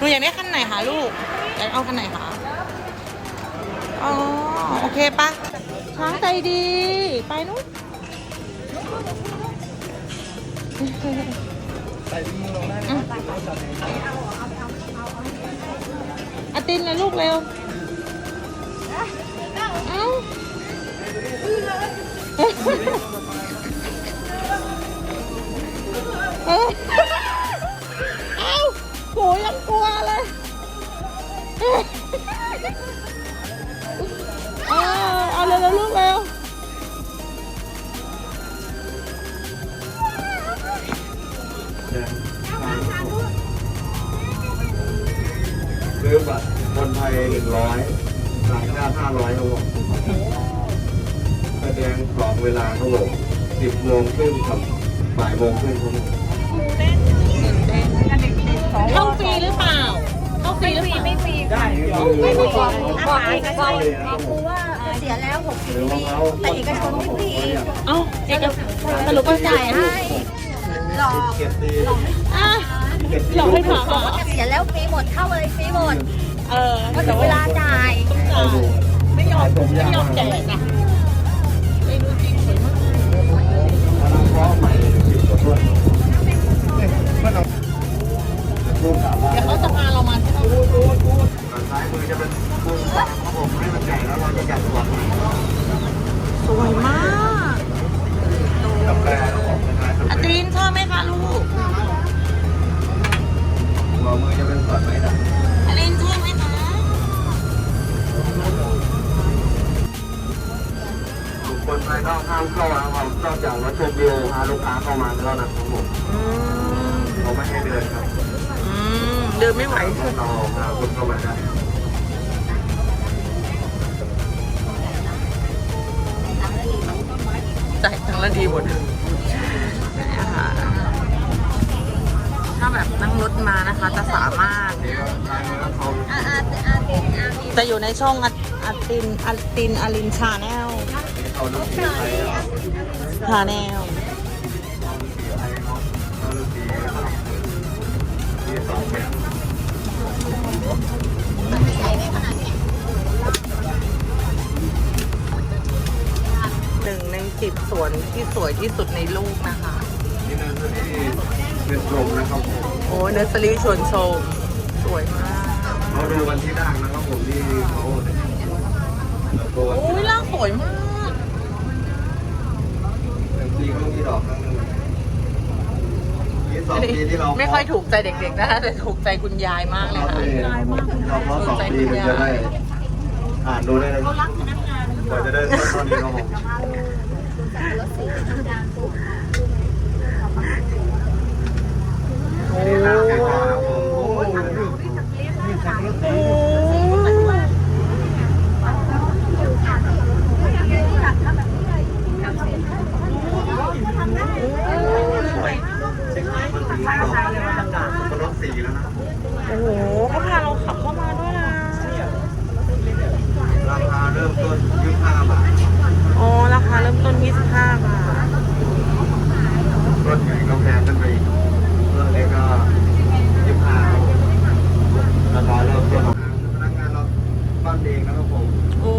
หนูอยากได้คันไหนคะลูก อยากเอาคันไหนคะ อ๋อ โอเคปะช้างใจดี ไปนู้นใส่มือลงได้อาตินเลยลูกเร็ว เอ้า คนไทยหนึ่งร้อยต่างชาติห้าร้อยครับผมแสดงสองเวลาครับผมสิบโมงครึ่งกับบ่ายโมงครึ่งครับผมเข้าฟรีหรือเปล่า เข้าฟรีหรือเปล่า ไม่ฟรีได้ไม่ฟรีบอกบอกเอกชนบอกครูว่าเสียแล้วหกสิบหรือว่าปีเขาแต่เอกชนไม่ฟรีเอ้าเอกสรุปก็จ่ายให้หลอกเก็บดีอะเก็บดีหลอกให้ถามบเหรอกอว่าเสียแล้วฟรีหมดเข้าเลยฟรีหมด เออพอถึงเวลาจ่ายต้องจ่ายไม่ยอมไม่ยอมแจกอะไม่รู้จริงสวยมากเพราะใหม่ต้นเมื่อเราลูกสาวว่าเดี๋ยวเขาจะพาเรามาที่เราซ้ายมือจะเป็นกุ้งครับผมให้มันใหญ่แล้วเราจะกัดตัวสวยมากกาแฟของคล้ายๆอาตีนชอบไหมคะลูกหัวมือจะเป็นส่วนไม้ด่ พาลูกค้าเข้ามาเท่านั้นครับผมอืมเขาไม่ให้เดินครับอืมเดินไม่ไหว เราพาคุณเข้ามาได้จ่ายทั้งละดีหมดเนี่ยค่ะถ้าแบบนั่งรถมานะคะ จะสามารถ นี่ก็ทางแล้วเขาอ่าอ่าอ่าอ่าจะอยู่ในช่องอัดอัดตินอัดตินอลินชาแนลเขาลูกสีไทยครับ ชาแนล สวนที่สวยที่สุดในโลกนะคะ นี่นั่นที่เป็นกลมนะครับผมโอ้เนอร์สรี่ชวนชม สวยมากเขาดูวันที่ด่างนะครับผมที่เขาตัววันโอ้ยร่างสวยมากหนึ่งปีก็มีดอกครั้งหนึงนี่สองปีที่เราไม่ค่อยถูกใจเด็กๆนะคะแต่ถูกใจคุณยายมากเลยเราค่ะเราเพราะสองปีถึงจะได้ อ่านดูได้เลยกว่าจะได้ตอนนี้ครับผม โอ้ นี่ทางแกงครับผมโอ้ย สวย มันถึงดอกมันรถสีแล้วนะครับ โอ้โหเขาพาเราขับเข้ามาด้วยนะ ราคาเริ่มต้น25บาทอ๋อ ราคาเริ่มต้น 25 บาท รถใหญ่ก็แพงขึ้นไปอีกรถเล็กก็25ราคาเริ่มต้นพนักงานเราปั้นเองนะครับผมโอ้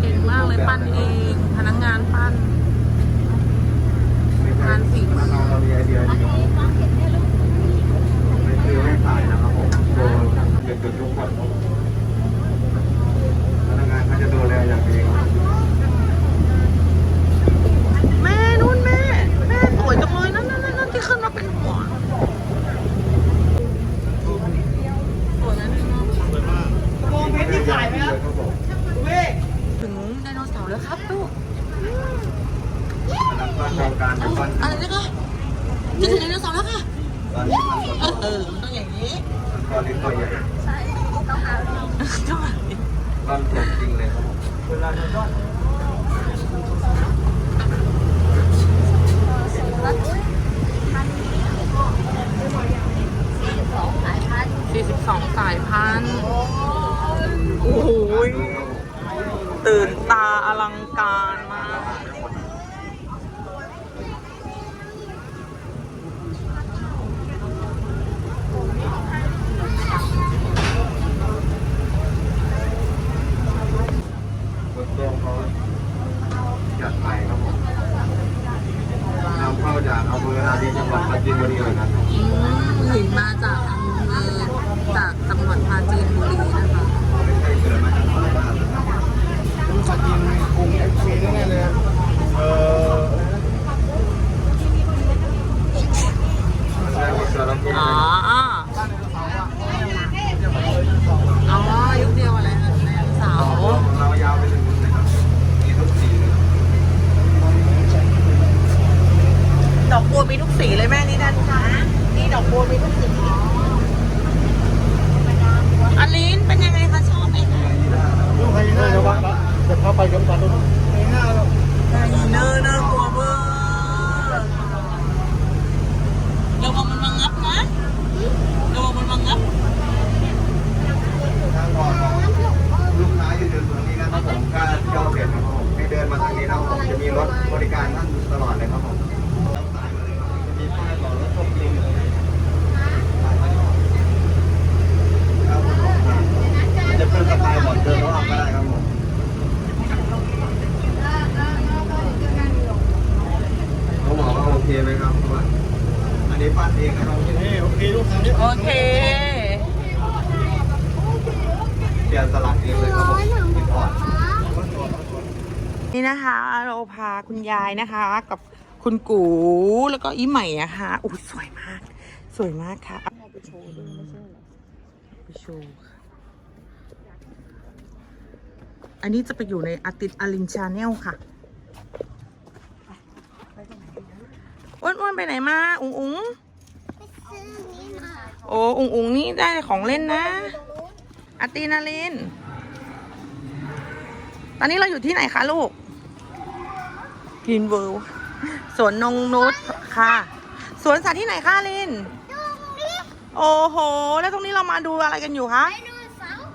เก่งมากเลยปั้นเอง พนักงานปั้นงานฝีมือเราเรามีไอเดียดีครับไม่ซื้อไม่ ขายนะครับผมโดนเดือดทุกคนพนักงานเขาจะดูแลอย่างดีครับ แม่นู่นแม่ แม่สวยจังเลยนั่นนั่นนั่นที่ขึ้นมาเป็นหัวสวยนะนี่เนาะ มองเพชรที่ขายไหมครับผม ถึงไดโนเสาร์แล้วครับลูก บ้านโครงการเป็นบ้าน อะไรนะคะจะถึงไดโนเสาร์แล้วค่ะ บ้านที่มัน เออเออต้องอย่างนี้ ตอนนี้ตัวใหญ่ต้องแบบนี้บ้าจริงเลยครับผมเวลาโดนรอด42สายพันธุ์โอ้โหยตื่นตาอลังการ ครัหินมา นะคะ เราพาคุณยายนะคะ กับคุณกูแล้วก็อีใหม่นะคะโอ้ยสวยมาก สวยมากค่ะไปโชว์ด้วยไม่ใช่เหรอไปโชว์ค่ะอันนี้จะไปอยู่ในอาติตอารินชาแนลค่ะอ้วนๆไปไหนมาอุ๋งอุ๋งโอ้อุ๋งอุ๋งนี่ได้ของเล่นนะอาตินาลิน ตอนนี้เราอยู่ที่ไหนคะลูก กินเวิลด์สวนนงนุชค่ะ สวนสัตว์ที่ไหนคะลิน โอ้โห แล้วตรงนี้เรามาดูอะไรกันอยู่คะไดโนเสาร์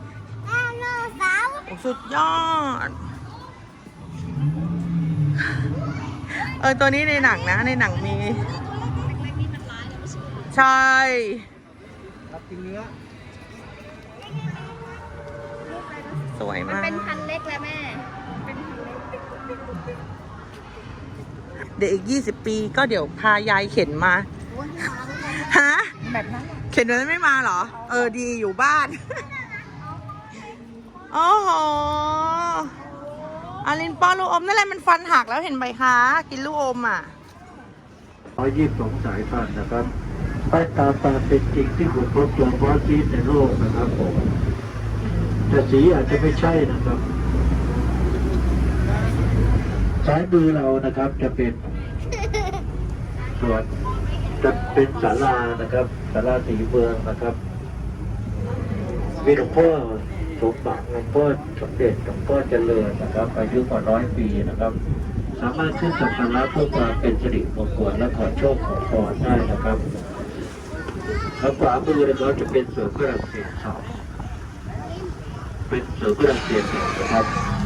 ไดโนเสาร์โอ้สุดยอด เออ ตัวนี้ในหนังนะ ในหนังมี ใช่รับกินเนื้อสวยมันมากเป็นพันเล็กแล้วแม่ เดี๋ยวอีก20ปีก็เดี๋ยวพายายเข็นมา ฮะ แบบนั้นแหละเข็นวันนั้นไม่มาเหรอ เออดีอยู่บ้าน โอ้โหอาลินป้อนลูกอมนั่นแหละมันฟันหักแล้วเห็นไหมคะ กินลูกอมอะ ร้อยยี่สิบสองสายพันธุ์นะครับใต้ตามความเป็นจริงที่ผมพบตัวบอสซีในโลกนะครับผมแต่สีอาจจะไม่ใช่นะครับ ซ้ายมือเรานะครับจะเป็น ส่วนจะเป็นศาลานะครับศาลาสีเมืองนะครับ มีหลวงพ่อสมบัติหลวงพ่อสมเด็จหลวงพ่อเจริญนะครับ อายุกว่าร้อยปีนะครับ สามารถขึ้นสักการะเพื่อความเป็นสิริมงคลและขอโชคขอพรได้นะครับทางขวามือเราจะเป็นสวนฝรั่งเศสสองเป็นสวนฝรั่งเศสหนึ่งนะครับ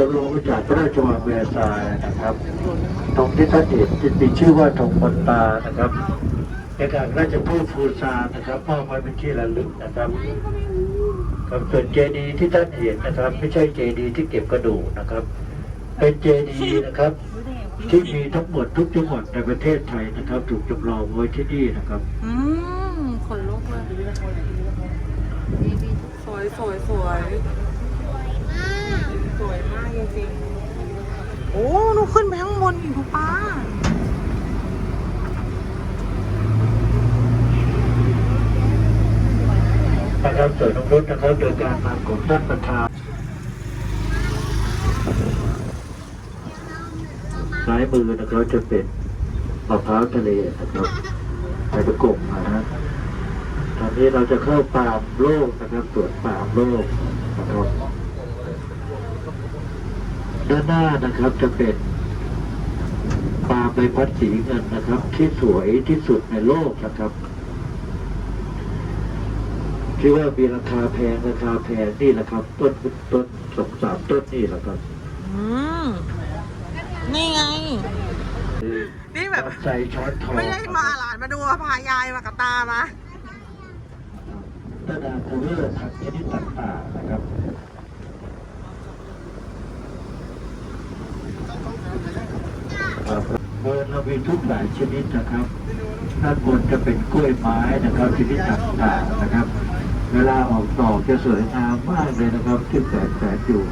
จำลองมาจากพระราชวังเวร์ซายน์นะครับตรงที่ท่านเห็นจะมีชื่อว่าธงบนตานะครับในการราชพูดฟูซานนะครับมอบไว้เป็นที่ระลึกนะครับครับส่วนเจดีย์ที่ท่านเห็นนะครับ ไม่ใช่เจดีย์ที่เก็บกระดูกนะครับ เป็นเจดีย์นะครับ ที่มีทั้งหมดทุกจังหวัดในประเทศไทยนะครับ ถูกจำลองไว้ที่นี่นะครับอืมขนลุกเลยสวยสวยสวย สวยมากจริงๆ โอ้หนูขึ้นไปข้างบนอีกดูป้านะครับส่วนน้องรถนะครับโดยการนำของท่านประธานซ้ายมือนะครับจะเป็นมะพร้าวทะเลนะครับไปประกบนะฮะตอนนี้เราจะเข้าป่ามโลกนะครับตรวจป่ามโลกนะครับ ด้านหน้านะครับจะเป็นปลาใบพัดสีเงินนะครับ ที่สวยที่สุดในโลกนะครับที่ว่ามีราคาแพงราคาแพงนี่แหละครับ ต้นต้นสองสามต้นนี่แหละครับอืมนี่ไง นี่แบบใส่ช้อนทองไม่ได้มาหลานมาดูพายายมากับตามาตะดาคูเลอร์ผักชนิดต่างๆนะครับครับ เรามีทุกหลายชนิดนะครับด้านบนจะเป็นกล้วยไม้นะครับชนิดต่างๆนะครับ เวลาออกดอกจะสวยงามมากเลยนะครับที่แสงแสงอยู่